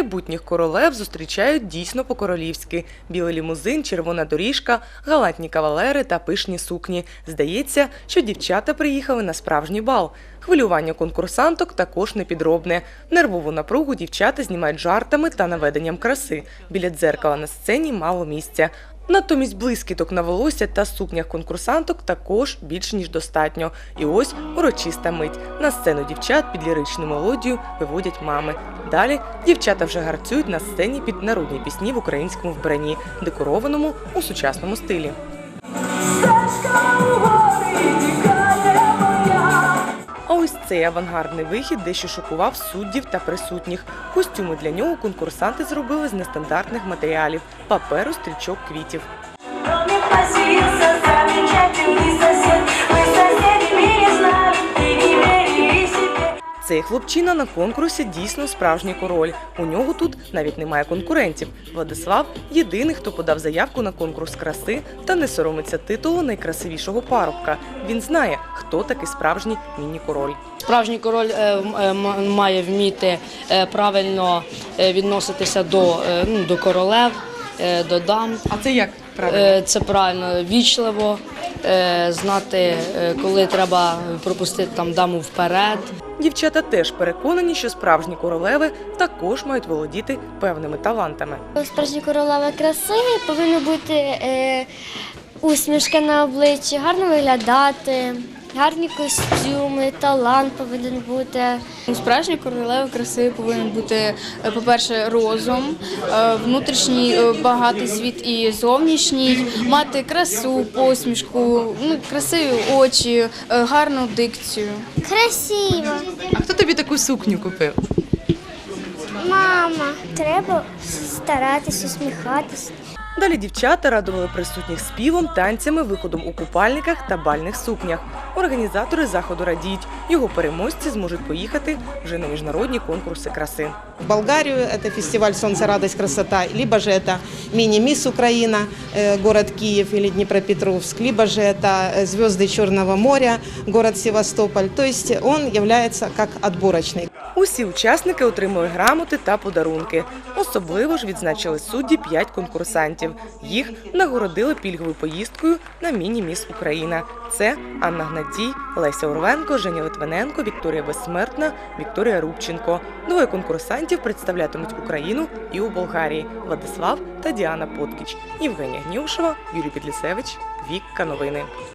Майбутніх королев зустрічають дійсно по-королівськи. Білий лімузин, червона доріжка, галантні кавалери та пишні сукні. Здається, що дівчата приїхали на справжній бал. Хвилювання конкурсанток також не підробне. Нервову напругу дівчата знімають жартами та наведенням краси. Біля дзеркала на сцені мало місця. Натомість блискіток на волосся та сукнях конкурсанток також більше ніж достатньо. І ось урочиста мить. На сцену дівчат під ліричну мелодію виводять мами. Далі дівчата вже гарцюють на сцені під народні пісні в українському вбранні, декорованому у сучасному стилі. Цей авангардний вихід дещо шокував суддів та присутніх. Костюми для нього конкурсанти зробили з нестандартних матеріалів паперу, стрічок, квітів. Цей хлопчина на конкурсі дійсно справжній король. У нього тут навіть немає конкурентів. Владислав єдиний, хто подав заявку на конкурс краси та не соромиться титулу найкрасивішого парубка. Він знає, хто такий справжній міні-король. Справжній король е, е, має вміти е, правильно відноситися до, ну, до королев, до дам. А це як Е, Це правильно вічливо, знати, коли треба пропустити там даму вперед. Дівчата теж переконані, що справжні королеви також мають володіти певними талантами. Справжні королеви краси повинні бути е, усмішка на обличчі, гарно виглядати, гарні костюми, талант повинен бути. У справжньої королеви краси повинен бути, е, по-перше, розум, е, внутрішній е, багатий світ і зовнішній, мати красу, посмішку, ну, красиві очі, гарну дикцію. Красиво. А хто тобі таку сукню купив? Мама. Треба старатись, усміхатись. Далі дівчата радували присутніх співом, танцями, виходом у купальниках та бальних сукнях. Організатори заходу радіють, його переможці зможуть поїхати вже на міжнародні конкурси краси. В Болгарию это фестиваль «Солнце, радость, красота», либо же это мини-мисс Украина, э, город Киев или Днепропетровск, либо же это э, звезды Черного моря, город Севастополь. То есть он является как отборочный. Усі учасники отримали грамоти та подарунки. Особливо ж відзначили судді п'ять конкурсантів. Їх нагородили пільговою поїздкою на міні-міс Україна. Це Анна Гнатій, Леся Орвенко, Женя Литвиненко, Вікторія Безсмертна, Вікторія Рубченко. Двоє конкурсантів представлятимуть Україну і у Болгарії Владислав та Діана Поткіч. Євгенія Гнюшева, Юрій Підлісевич, Вікка Новини.